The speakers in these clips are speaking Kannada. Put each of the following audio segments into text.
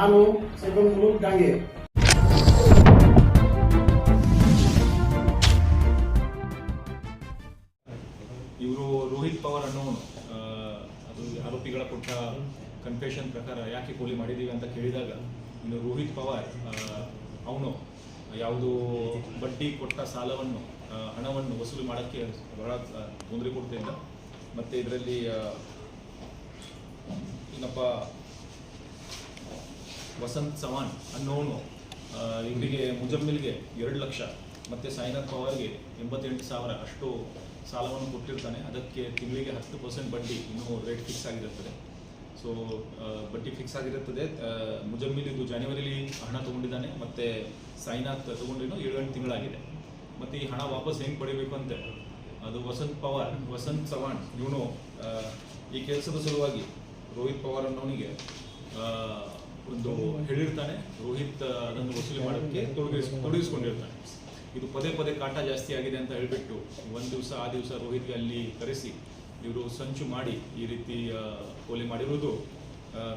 ನಾನು ಮುಲೂಕ್ ಡಾಂಗೆ ಇವರು ರೋಹಿತ್ ಪವರ್ ಅನ್ನು ಅದು ಆರೋಪಿಗಳ ಕೊಟ್ಟ ಕನ್ಫೆಷನ್ ಪ್ರಕಾರ ಯಾಕೆ ಕೊಲೆ ಮಾಡಿದ್ದೀವಿ ಅಂತ ಕೇಳಿದಾಗ, ಇನ್ನು ರೋಹಿತ್ ಪವಾರ್ ಅವನು ಯಾವುದು ಬಡ್ಡಿ ಕೊಟ್ಟ ಸಾಲವನ್ನು ಹಣವನ್ನು ವಸೂಲಿ ಮಾಡೋಕ್ಕೆ ಬಹಳ ತೊಂದರೆ ಕೊಡ್ತಾ ಮತ್ತು ಇದರಲ್ಲಿ ಏನಪ್ಪ ವಸಂತ್ ಚವಾಣ್, ಅನ್ನೋನು ಇವರಿಗೆ ಮುಜಮ್ಮಿಲ್ಗೆ ಎರಡು ಲಕ್ಷ, ಮತ್ತು ಸಾಯಿನಾಥ್ ಪವಾರ್ಗೆ ಎಂಬತ್ತೆಂಟು ಸಾವಿರ ಅಷ್ಟು ಸಾಲವನ್ನು ಕೊಟ್ಟಿರ್ತಾನೆ. ಅದಕ್ಕೆ ತಿಂಗಳಿಗೆ ಹತ್ತು ಪರ್ಸೆಂಟ್ ಬಡ್ಡಿ ಇನ್ನೂ ರೇಟ್ ಫಿಕ್ಸ್ ಆಗಿರುತ್ತದೆ. ಸೊ ಬಡ್ಡಿ ಫಿಕ್ಸ್ ಆಗಿರುತ್ತದೆ. ಮುಜಮ್ಮಿಲ್ ಇದು ಜಾನ್ವರಿಲಿ ಹಣ ತಗೊಂಡಿದ್ದಾನೆ, ಮತ್ತು ಸಾಯಿನಾಥ್ ತೊಗೊಂಡಿನ ಏಳು ಎಂಟು ತಿಂಗಳಾಗಿದೆ. ಮತ್ತು ಈ ಹಣ ವಾಪಸ್ ಹೆಂಗೆ ಪಡಿಬೇಕು ಅಂತೆ? ಅದು ವಸಂತ್ ಪವಾರ್, ವಸಂತ್ ಚವಾಣ್, ಇವನು ಈ ಕೆಲಸದ ಸಲುವಾಗಿ ರೋಹಿತ್ ಪವಾರ್ ಅನ್ನೋನಿಗೆ ಒಂದು ಹೇಳಿರ್ತಾನೆ, ರೋಹಿತ್ ಅದನ್ನು ವಸೂಲಿ ಮಾಡೋಕ್ಕೆ ತೊಡಗಿಸ್, ತೊಡಗಿಸ್ಕೊಂಡಿರ್ತಾನೆ. ಇದು ಪದೇ ಪದೇ ಕಾಟ ಜಾಸ್ತಿ ಆಗಿದೆ ಅಂತ ಹೇಳಿಬಿಟ್ಟು ಒಂದು ದಿವಸ, ಆ ದಿವಸ ರೋಹಿತ್ಗೆ ಅಲ್ಲಿ ಕರೆಸಿ, ಇವರು ಸಂಚು ಮಾಡಿ ಈ ರೀತಿ ಕೊಲೆ ಮಾಡಿರುವುದು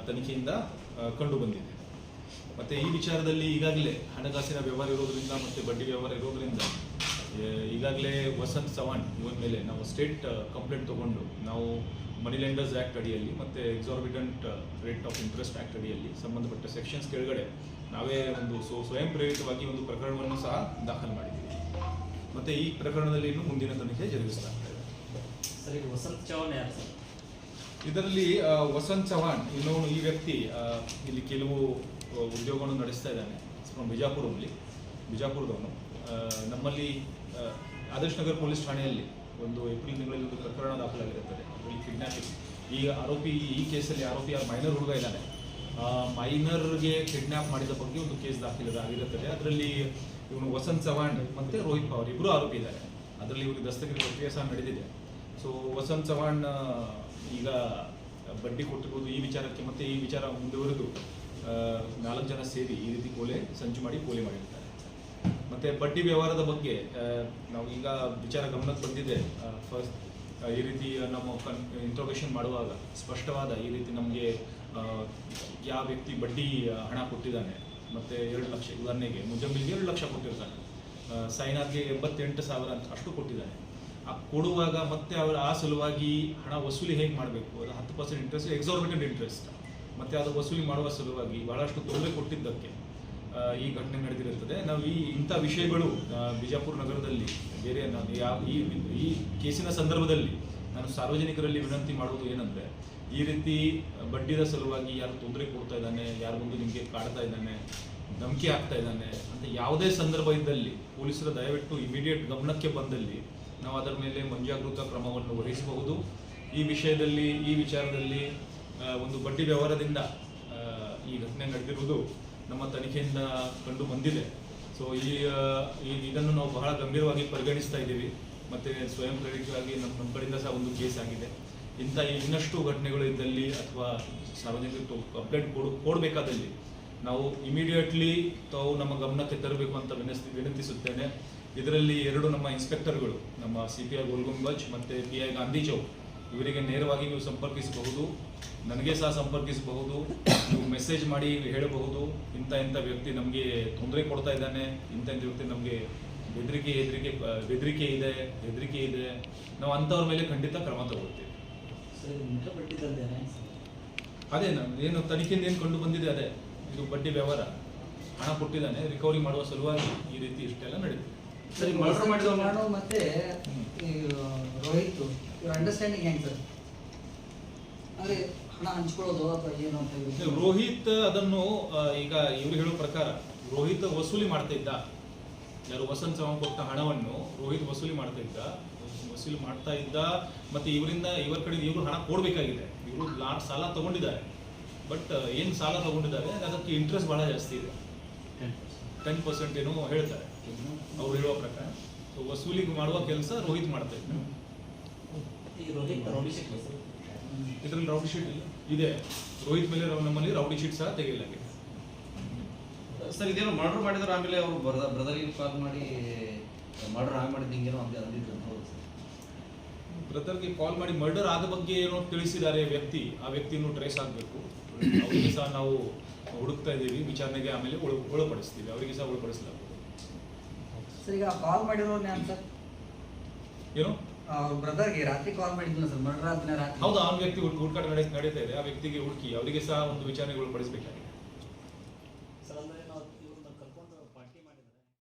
ತನಿಖೆಯಿಂದ ಕಂಡು ಬಂದಿದೆ. ಮತ್ತೆ ಈ ವಿಚಾರದಲ್ಲಿ ಈಗಾಗಲೇ ಹಣಕಾಸಿನ ವ್ಯವಹಾರ ಇರೋದ್ರಿಂದ ಮತ್ತೆ ಬಡ್ಡಿ ವ್ಯವಹಾರ ಇರೋದ್ರಿಂದ ಈಗಾಗಲೇ ವಸಂತ್ ಚವಾಣ್ ಇವನ್ ಮೇಲೆ ನಾವು ಸ್ಟೇಟ್ ಕಂಪ್ಲೇಂಟ್ ತಗೊಂಡು ನಾವು ಮನಿ ಲೆಂಡರ್ಸ್ ಆ್ಯಕ್ಟ್ ಅಡಿಯಲ್ಲಿ ಮತ್ತು exorbitant rate of interest act ಅಡಿಯಲ್ಲಿ ಸಂಬಂಧಪಟ್ಟ ಸೆಕ್ಷನ್ಸ್ ಕೆಳಗಡೆ ನಾವೇ ಒಂದು ಸೊ ಸ್ವಯಂ ಪ್ರೇರಿತವಾಗಿ ಒಂದು ಪ್ರಕರಣವನ್ನು ಸಹ ದಾಖಲು ಮಾಡಿದ್ದೀವಿ. ಮತ್ತು ಈ ಪ್ರಕರಣದಲ್ಲಿ ಇನ್ನು ಮುಂದಿನ ತನಿಖೆ ಜರುಗಿಸಲಾಗ್ತಾ ಇದೆ. ಸರ್ ಈಗ ವಸಂತ್ ಯಾರು ಸರ್? ಇದರಲ್ಲಿ ವಸಂತ್ ಚವಾಣ್ ಇನ್ನೊಂದು ಈ ವ್ಯಕ್ತಿ ಇಲ್ಲಿ ಕೆಲವು ಉದ್ಯೋಗವನ್ನು ನಡೆಸ್ತಾ ಇದ್ದಾನೆ. ಫ್ರಮ್ ಬಿಜಾಪುರಲ್ಲಿ ಬಿಜಾಪುರದವನು. ನಮ್ಮಲ್ಲಿ ಆದರ್ಶ್ ನಗರ್ ಪೊಲೀಸ್ ಠಾಣೆಯಲ್ಲಿ ಒಂದು ಏಪ್ರಿಲ್ ತಿಂಗಳಲ್ಲಿ ಒಂದು ಪ್ರಕರಣ ದಾಖಲಾಗಿರುತ್ತದೆ. ಅದರಲ್ಲಿ ಕಿಡ್ನಾಪಿಂಗ್ ಈ ಆರೋಪಿ, ಈ ಕೇಸಲ್ಲಿ ಆರೋಪಿ ಯಾರು? ಮೈನರ್ ಹುಡುಗ ಇದ್ದಾನೆ. ಮೈನರ್ಗೆ ಕಿಡ್ನಾಪ್ ಮಾಡಿದ ಬಗ್ಗೆ ಒಂದು ಕೇಸ್ ದಾಖಲಾಗಿರುತ್ತದೆ. ಅದರಲ್ಲಿ ಇವನು ವಸಂತ್ ಚವಾಣ್ ಮತ್ತು ರೋಹಿತ್ ಪವಾರ್ ಇಬ್ಬರು ಆರೋಪಿ ಇದ್ದಾರೆ. ಅದರಲ್ಲಿ ಇವರಿಗೆ ದಸ್ತಗಿರಿ ಪ್ರಕ್ರಿಯೆ ಸಹ ನಡೆದಿದೆ. ಸೊ ವಸಂತ್ ಚವಾಣ್ ಈಗ ಬಡ್ಡಿ ಕೊಟ್ಟಿರುವುದು ಈ ವಿಚಾರಕ್ಕೆ ಮತ್ತೆ ಈ ವಿಚಾರ ಮುಂದುವರೆದು ನಾಲ್ಕು ಜನ ಸೇರಿ ಈ ರೀತಿ ಕೊಲೆ, ಸಂಚು ಮಾಡಿ ಕೊಲೆ ಮಾಡಿರ್ತಾರೆ. ಮತ್ತೆ ಬಡ್ಡಿ ವ್ಯವಹಾರದ ಬಗ್ಗೆ ನಾವು ಈಗ ವಿಚಾರ ಗಮನಕ್ಕೆ ಬಂದಿದೆ. ಫಸ್ಟ್ ಈ ರೀತಿ ನಮ್ಮ ಕನ್ ಇಂಟ್ರೋಗೇಷನ್ ಮಾಡುವಾಗ ಸ್ಪಷ್ಟವಾದ ಈ ರೀತಿ ನಮಗೆ ಯಾವ ವ್ಯಕ್ತಿ ಬಡ್ಡಿ ಹಣ ಕೊಟ್ಟಿದ್ದಾನೆ. ಮತ್ತೆ ಎರಡು ಲಕ್ಷ, ಉದಾಹರಣೆಗೆ ಮುಜಮ್ಮಿಲ್ಗೆ ಎರಡು ಲಕ್ಷ ಕೊಟ್ಟಿರ್ತಾನೆ. ಸೈನಾಥ್ಗೆ ಎಂಬತ್ತೆಂಟು ಸಾವಿರ ಅಂತ ಅಷ್ಟು ಕೊಟ್ಟಿದ್ದಾನೆ. ಆ, ಕೊಡುವಾಗ ಮತ್ತೆ ಅವರು, ಆ ಸಲುವಾಗಿ ಹಣ ವಸೂಲಿ ಹೇಗೆ ಮಾಡಬೇಕು? ಅದು ಹತ್ತು ಪರ್ಸೆಂಟ್ ಇಂಟ್ರೆಸ್ಟ್ ಎಕ್ಸಾರ್ಬಿಟೆಂಟ್ ಇಂಟ್ರೆಸ್ಟ್ ಮತ್ತೆ ಅದು ವಸೂಲಿ ಮಾಡುವ ಸಲುವಾಗಿ ಬಹಳಷ್ಟು ತೊಂದರೆ ಕೊಟ್ಟಿದ್ದಕ್ಕೆ. ಈ ಘಟನೆ ನಡೆದಿರುತ್ತದೆ. ನಾವು ಈ ಇಂಥ ವಿಷಯಗಳು ಬಿಜಾಪುರ ನಗರದಲ್ಲಿ ಬೇರೆ ನಾನು ಈ ಈ ಕೇಸಿನ ಸಂದರ್ಭದಲ್ಲಿ ನಾನು ಸಾರ್ವಜನಿಕರಲ್ಲಿ ವಿನಂತಿ ಮಾಡುವುದು ಏನಂದ್ರೆ, ಈ ರೀತಿ ಬಡ್ಡಿದ ಸಲುವಾಗಿ ಯಾರು ತೊಂದರೆ ಕೊಡ್ತಾ ಇದ್ದಾನೆ ಯಾರು ಬಂದು ನಿಮಗೆ ಕಾಡ್ತಾ ಇದ್ದಾನೆ, ಧಮಕಿ ಆಗ್ತಾ ಇದ್ದಾನೆ ಅಂತ ಯಾವುದೇ ಸಂದರ್ಭ ಇದ್ದಲ್ಲಿ ಪೊಲೀಸರ ದಯವಿಟ್ಟು ಇಮಿಡಿಯೇಟ್ ಗಮನಕ್ಕೆ ಬಂದಲ್ಲಿ ನಾವು ಅದರ ಮೇಲೆ ಮುಂಜಾಗೃತ ಕ್ರಮವನ್ನು ವಹಿಸಬಹುದು. ಈ ವಿಷಯದಲ್ಲಿ, ಈ ವಿಚಾರದಲ್ಲಿ ಒಂದು ಬಡ್ಡಿ ವ್ಯವಹಾರದಿಂದ ಈ ಘಟನೆ ನಡೆದಿರುವುದು ನಮ್ಮ ತನಿಖೆಯಿಂದ ಕಂಡು ಬಂದಿದೆ. ಸೊ ಈ ಇದನ್ನು ನಾವು ಬಹಳ ಗಂಭೀರವಾಗಿ ಪರಿಗಣಿಸ್ತಾ ಇದ್ದೀವಿ. ಮತ್ತು ಸ್ವಯಂ ಪ್ರೇರಿತವಾಗಿ ನಮ್ಮ ನಮ್ಮ ಸಹ ಒಂದು ಕೇಸ್ ಆಗಿದೆ. ಇಂಥ ಇನ್ನಷ್ಟು ಘಟನೆಗಳು ಇದ್ದಲ್ಲಿ ಅಥವಾ ಸಾರ್ವಜನಿಕರಿಗೆ ಅಪ್ಡೇಟ್ ಕೊಡು, ಕೊಡಬೇಕಾದಲ್ಲಿ ನಾವು ಇಮಿಡಿಯೇಟ್ಲಿ ತಾವು ನಮ್ಮ ಗಮನಕ್ಕೆ ತರಬೇಕು ಅಂತ ವಿನಸ್ ವಿನಂತಿಸುತ್ತೇನೆ. ಇದರಲ್ಲಿ ಎರಡು ನಮ್ಮ ಇನ್ಸ್ಪೆಕ್ಟರ್ಗಳು ನಮ್ಮ ಸಿ ಪಿ ಐ ಗೋಲ್ಗುಂಬಜ್ ಮತ್ತು ಪಿ ಐ ಗಾಂಧಿ ಚೌಕ್ ಇವರಿಗೆ ನೇರವಾಗಿ ನೀವು ಸಂಪರ್ಕಿಸಬಹುದು. ನನಗೆ ಸಹ ಸಂಪರ್ಕಿಸಬಹುದು. ನೀವು ಮೆಸೇಜ್ ಮಾಡಿ ಹೇಳಬಹುದು. ಇಂಥ ಇಂಥ ವ್ಯಕ್ತಿ ನಮಗೆ ತೊಂದರೆ ಕೊಡ್ತಾ ಇದ್ದಾನೆ. ಇಂಥ ಇಂಥ ವ್ಯಕ್ತಿ ನಮಗೆ ಬೆದರಿಕೆ ಹೆದರಿಕೆ ಬೆದರಿಕೆ ಇದೆ ಹೆದರಿಕೆ ಇದೆ. ನಾವು ಅಂಥವ್ರ ಮೇಲೆ ಖಂಡಿತ ಕ್ರಮ ತಗೊಳ್ತೀವಿ. ಅದೇ ನಾನು ಏನು ತನಿಖೆಯಿಂದ ಏನು ಕಂಡು ಬಂದಿದೆ ಅದೇ. ಇದು ಬಡ್ಡಿ ವ್ಯವಹಾರ. ಹಣ ಕೊಟ್ಟಿದ್ದಾನೆ. ರಿಕವರಿ ಮಾಡುವ ಸಲುವಾಗಿ ಈ ರೀತಿ ಇಷ್ಟೆಲ್ಲ ನಡೆದಿದೆ. ಸರಿ ಮಾಡಿದ ಮತ್ತೆ ಹ್ಮ್. ಈ ರೋಹಿತ್ ಇವ್ರ ಅಂಡರ್ಸ್ಟ್ಯಾಂಡಿಂಗ್ ಹೆಂಗ್ ಸರ್ ಅಂದ್ರೆ ಹಣ ಹಂಚ್ಕೊಳ್ಳೋದು ಅಥವಾ ಏನು ಅಂತ ಹೇಳಿ. ರೋಹಿತ್ ಅದನ್ನು ಈಗ ಇವ್ರು ಹೇಳೋ ಪ್ರಕಾರ ರೋಹಿತ್ ವಸೂಲಿ ಮಾಡ್ತಾ ಇದ್ದ. ಯಾರು ವಸಂತ ಕೊಟ್ಟ ಹಣವನ್ನು ರೋಹಿತ್ ವಸೂಲಿ ಮಾಡ್ತಾ ಇದ್ದ. ವಸೂಲಿ ಮಾಡ್ತಾ ಇದ್ದ ಮತ್ತೆ ಇವರಿಂದ ಇವರ ಕಡೆ ಇವರು ಹಣ ಕೊಡಬೇಕಾಗಿದೆ. ಇವರು ಲಾಟ್ ಸಾಲ ತಗೊಂಡಿದ್ದಾರೆ. ಬಟ್ ಏನು ಸಾಲ ತಗೊಂಡಿದ್ದಾರೆ? ಅದಕ್ಕೆ ಇಂಟ್ರೆಸ್ಟ್ ಬಹಳ ಜಾಸ್ತಿ ಇದೆ. ಟೆನ್ ಪರ್ಸೆಂಟ್ ಏನೋ ಹೇಳ್ತಾರೆ. ಅವ್ರು ಹೇಳುವ ಪ್ರಕಾರ. ಸೊ ವಸೂಲಿ ಮಾಡುವ ಕೆಲಸ ರೋಹಿತ್ ಮಾಡ್ತಾ ಇದ್ದ. ಈ ರೋಹಿತ್ ರೌಡಿ ಶೀಟ್ ಸರ್ ಇದರಲ್ಲಿ ರೌಡಿ ಶೀಟ್ ಇಲ್ಲ. ಇದೆ. ರೋಹಿತ್ ಮೇಲೆ ನಮ್ಮಲ್ಲಿ ರೌಡಿ ಶೀಟ್ ಸಹ ತೆಗೆಯಲಾಗಿದೆ. ಸರ್ ಇದೇನೋ ಮರ್ಡರ್ ಮಾಡಿದ್ರು ಆಮೇಲೆ ಅವರು ಬ್ರದರ್ಗೆ ಕಾಲ್ ಮಾಡಿ ಮರ್ಡರ್ ಆಗಿ ಮಾಡಿದ್ದು ಹಿಂಗೇನೋ ಅಂತ ಅಂದಿದ್ರು ಹೌದು ಸರ್. ಬ್ರದರ್ಗೆ ಕಾಲ್ ಮಾಡಿ ಮರ್ಡರ್ ಆದ ಬಗ್ಗೆ ಏನೋ ತಿಳಿಸಿದ್ದಾರೆ ವ್ಯಕ್ತಿ. ಆ ವ್ಯಕ್ತಿಯನ್ನು ಟ್ರೇಸ್ ಆಗಬೇಕು. ಅವರಿಗೆ ಸಹ ನಾವು ಹುಡುಕ್ತಾ ಇದ್ದೀವಿ. ವಿಚಾರಣೆಗೆ ಆಮೇಲೆ ಒಳ ಒಳಪಡಿಸ್ತೀವಿ. ಅವರಿಗೆ ಸಹ ಒಳಪಡಿಸಲಾಗ್ತದೆ. ಸರ್ ಈಗ ಕಾಲ್ ಮಾಡಿರೋರು ಸರ್? ಏನು? ಬ್ರದರ್ಗೆ ರಾತ್ರಿ ಕಾಲ್ ಮಾಡಿದ್ನ ಸರ್ ಮರ್ಡರ್ ಆದ್ಮೇಲೆ ರಾತ್ರಿ. ಹೌದು ಆ ವ್ಯಕ್ತಿ ಹುಡ್- ಹುಡುಕಾಟ ನಡೆಸ್ ನಡೀತಾ ಇದೆ. ಆ ವ್ಯಕ್ತಿಗೆ ಹುಡುಕಿ ಅವರಿಗೆ ಸಹ ಒಂದು ವಿಚಾರಣೆಗಳು ಪಡಿಸಬೇಕಾಗಿದೆ. ಸರ್ ಅಂದ್ರೆ ನಾವು